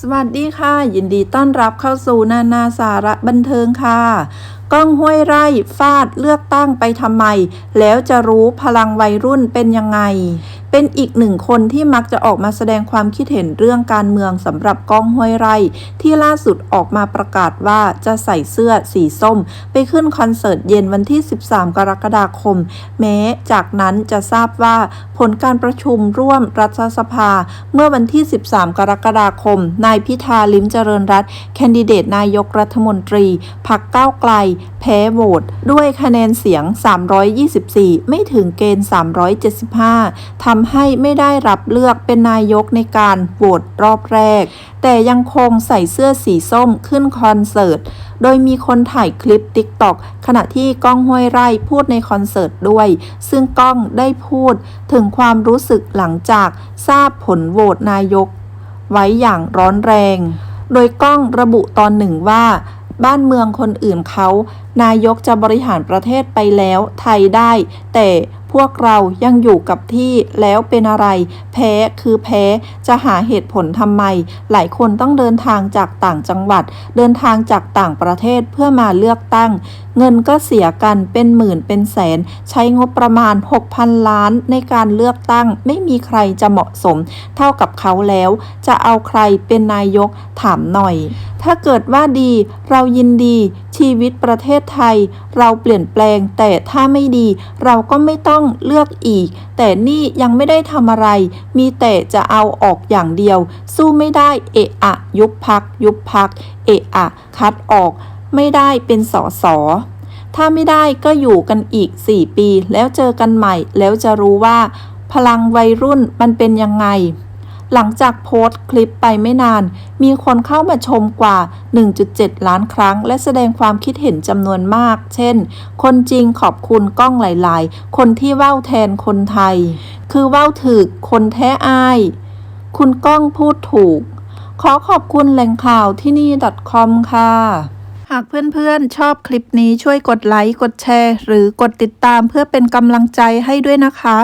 สวัสดีค่ะ ยินดีต้อนรับเข้าสู่นานาสาระบันเทิงค่ะ ก้องห้วยไร่ฟาดเลือกตั้งไปทำไม แล้วจะรู้พลังวัยรุ่นเป็นยังไง เป็นอีกหนึ่งคนที่มักจะออกมาแสดงความคิดเห็นเรื่องการเมืองสำหรับก้องห้วยไร่ ที่ล่าสุดออกมาประกาศว่าจะใส่เสื้อสีส้ม ไปขึ้นคอนเสิร์ตเย็นวันที่ 13 กรกฎาคม แม้จากนั้นจะทราบว่าผลการประชุมร่วมรัฐสภา เมื่อวันที่ 13 กรกฎาคม นายพิธาลิมเจริญรัตแคนดิเดตนายกรัฐมนตรีพักก้าวไกล แพ้โหวตด้วยคะแนนเสียง 324 ไม่ถึงเกณฑ์ 375ทำำให้ไม่ได้รับเลือกเป็นนายกในการโหวตรอบแรก แต่ยังคงใส่เสื้อสีส้มขึ้นคอนเสิร์ต โดยมีคนถ่ายคลิป TikTok ขณะที่ก้องห้วยไร่พูดในคอนเสิร์ตด้วย ซึ่งก้องได้พูดถึงความรู้สึกหลังจากทราบผลโหวตนายก ไว้อย่างร้อนแรง โดยก้องระบุตอนหนึ่งว่าบ้านเมืองคนอื่นเขา นายกจะบริหารประเทศไปแล้วไทยได้ แต่ วกเรายังอยู่กับที่แล้วเป็นอะไร แพ้คือแพ้จะหาเหตุผลทำไม หลายคนต้องเดินทางจากต่างจังหวัด เดินทางจากต่างประเทศเพื่อมาเลือกตั้ง เงินก็เสียกันเป็นหมื่นเป็นแสน ใช้งบประมาณ 6,000 ล้านในการเลือกตั้ง ไม่มีใครจะเหมาะสม เท่ากับเขาแล้ว จะเอาใครเป็นนายกถามหน่อย ถ้าเกิดว่าดีเรายินดี ชีวิตประเทศไทย เราเปลี่ยนแปลงแต่ถ้าไม่ดี เราก็ไม่ต้องเลือกอีก แต่นี่ยังไม่ได้ทำอะไร มีแต่จะเอาออกอย่างเดียว สู้ไม่ได้เอะอะ ยุบพัก ยุบพัก เอะอะ คัดออก ไม่ได้เป็นสอสอถ้าไม่ได้ก็อยู่กันอีก 4 ปี แล้วเจอกันใหม่ แล้วจะรู้ว่า พลังวัยรุ่นมันเป็นยังไง หลังจากโพสต์คลิปไปไม่นาน มีคนเข้ามาชมกว่า 1.7 ล้านครั้ง และแสดงความคิดเห็นจำนวนมาก เช่น คนจริงขอบคุณกล้องหลายๆ คนที่เว้าแทนคนไทย คือเว้าถึก คนแท้อาย คุณก้องพูดถูก ขอขอบคุณแหล่งข่าวที่นี่ .com ค่ะหากเพื่อนๆ ชอบคลิปนี้ช่วยกดไลค์ กดแชร์ หรือกดติดตามเพื่อเป็นกำลังใจให้ด้วยนะคะ